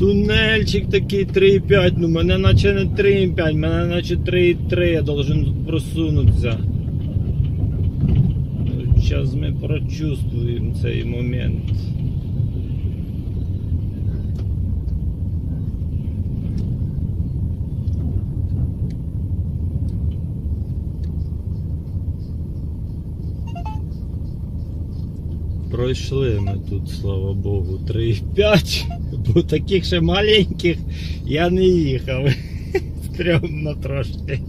дизельчик такий 3,5, ну мене наче не 3,5, мене наче 3,3, я должен просунутися. Зараз ми прочувствуємо цей момент. Пройшли ми тут, слава Богу, 3,5, бо таких ще маленьких я не їхав. Стрьомно трошки.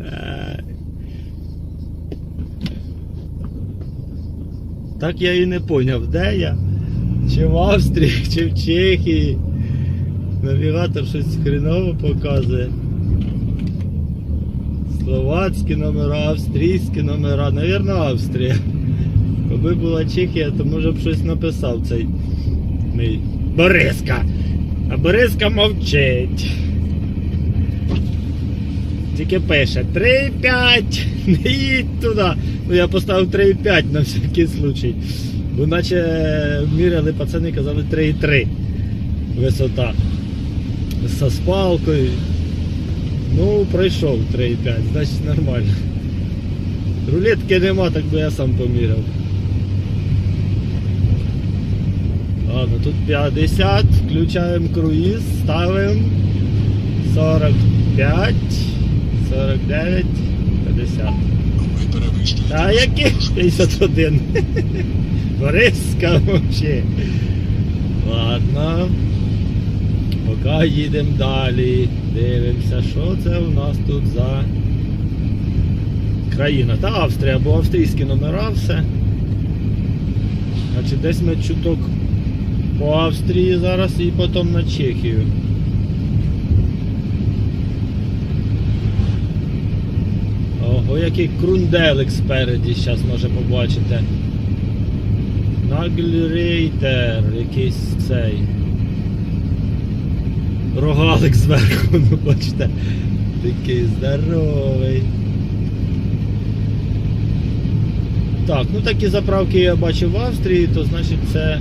Е. Так я і не поняв, де я? Чи в Австрії, чи в Чехії. Навігатор щось хреново показує. Словацькі номера, австрійські номера, навірно, Австрія. Якби була Чехія, то може б щось написав цей мій Бориска. А Бориска мовчить. Тільки пише 3,5, не їдь туди. Ну я поставив 3,5 на всякий случай. Бо наче міряли пацани казали 3,3 висота. Со спалкою. Ну, пройшов 3,5, значить нормально. Рулетки нема, так би я сам поміряв. Ладно, тут 50, включаємо круїз, ставимо 45, 49, 50. Ви перевищуєте. А яких 51? Бориска вообще. Ладно. Поки їдемо далі. Дивимося, що це у нас тут за країна. Та Австрія, бо австрійські номера все. Значить, десь ми чуток по Австрії зараз і потім на Чехію. Ого, який крунделик спереді зараз може побачити. Нагльрейтер, якийсь цей. Рогалик зверху, ну бачите. Такий здоровий. Так, ну такі заправки я бачив в Австрії, то значить це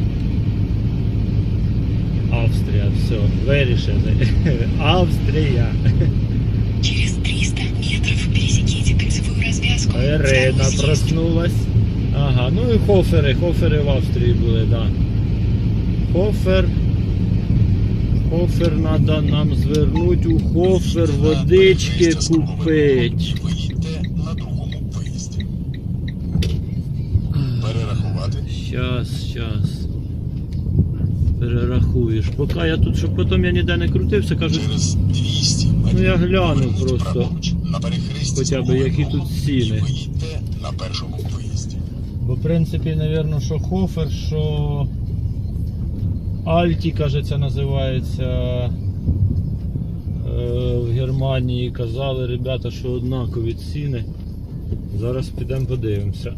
Австрія, все, вирішили. Австрія. Через 300 метров пересеките кольцевую развязку. Ірина проснулась. Ага, ну і хофери, хофери в Австрії були, да. Хофер. Хофер треба нам звернути у хофер водички купити. Ви їдете Перерахуєш. Поки я тут, щоб потім я ніде не крутився, кажуть, Через 200 метрів. Ну, я гляну поверніть просто. праворуч на перехресті Хоча б смуги які тут ціни. І на першому виїзді. Бо в принципі, напевно, що Хофер, що Альті, кажеться, називається. е, В Германії казали ребята, що однакові ціни. Зараз підемо подивимося.